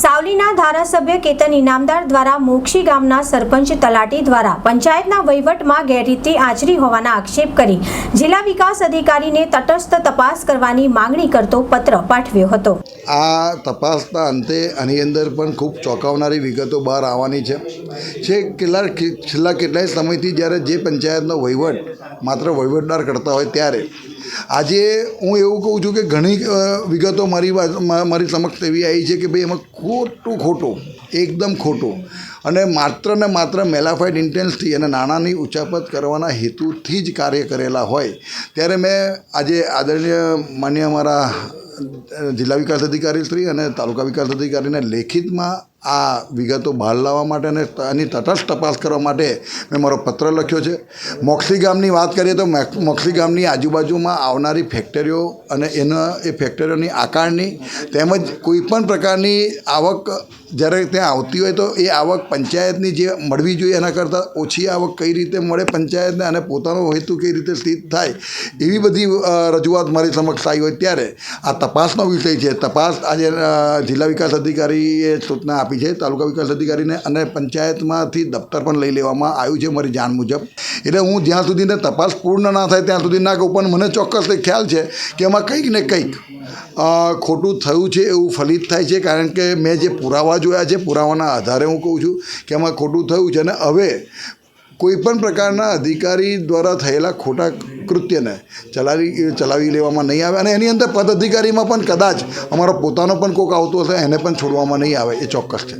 સાવલીના ધારાસભ્ય કેતન ઇનામદાર દ્વારા મોક્ષી ગામના સરપંચ તલાટી દ્વારા પંચાયતના વહીવટમાં ગેરરીતિ આચરી હોવાના આક્ષેપ કરી જિલ્લા વિકાસ અધિકારીને તટસ્થ તપાસ કરવાની માંગણી કરતો પત્ર પાઠવ્યો હતો. આ તપાસના અંતે આની અંદર પણ ખૂબ ચોંકાવનારી વિગતો બહાર આવવાની છે. છે કેટલા છેલ્લા કેટલાય સમયથી જ્યારે જે પંચાયતનો વહીવટ માત્ર વહીવટદાર કરતા હોય ત્યારે આજે હું એવું કહું છું કે ઘણી વિગતો મારી મારી સમક્ષ એવી આવી છે કે ભાઈ એમાં ખોટું ખોટું, એકદમ ખોટું. અને માત્ર ને માત્ર મેલાફાઇડ ઇન્ટેન્સથી અને નાણાંની ઉચાપત કરવાના હેતુથી જ કાર્ય કરેલા હોય. ત્યારે મેં આજે આદરણીય, માન્ય અમારા જિલ્લા વિકાસ અધિકારી શ્રી અને તાલુકા વિકાસ અધિકારીને લેખિતમાં આ વિગતો બહાર લાવવા માટે અને આની તટસ્થ તપાસ કરવા માટે મેં મારો પત્ર લખ્યો છે. મોક્ષી ગામની વાત કરીએ તો મેક- મોક્ષી ગામની આજુબાજુમાં આવનારી ફેક્ટરીઓ અને એના, એ ફેક્ટરીઓની આકારની તેમજ કોઈપણ પ્રકારની આવક જ્યારે ત્યાં આવતી હોય તો એ આવક પંચાયતની જે મળવી જોઈએ એના કરતાં ઓછી આવક કઈ રીતે મળે પંચાયતને અને પોતાનો હેતુ કઈ રીતે સ્થિત થાય એવી બધી રજૂઆત મારી સમક્ષ આવી હોય ત્યારે આ તપાસનો વિષય છે. તપાસ આજે જિલ્લા વિકાસ અધિકારીએ સૂચના આપી છે તાલુકા વિકાસ અધિકારીને અને પંચાયતમાંથી દફતર પણ લઈ લેવામાં આવ્યું છે મારી જાણ મુજબ. એટલે હું જ્યાં સુધીને તપાસ પૂર્ણ ના થાય ત્યાં સુધી ના કહું, પણ મને ચોક્કસ એક ખ્યાલ છે કે એમાં કંઈક ને કંઈક ખોટું થયું છે એવું ફલિત થાય છે, કારણ કે મેં જે પુરાવા જોયા છે, પુરાવાના આધારે હું કહું છું કે એમાં ખોટું થયું છે અને હવે કોઈપણ પ્રકારના અધિકારી દ્વારા થયેલા ખોટા કૃત્યને ચલાવી ચલાવી લેવામાં નહીં આવે અને એની અંદર પદ અધિકારીમાં પણ કદાચ અમારો પોતાનો પણ કોક આવતો હશે, એને પણ છોડવામાં નહીં આવે, એ ચોક્કસ છે.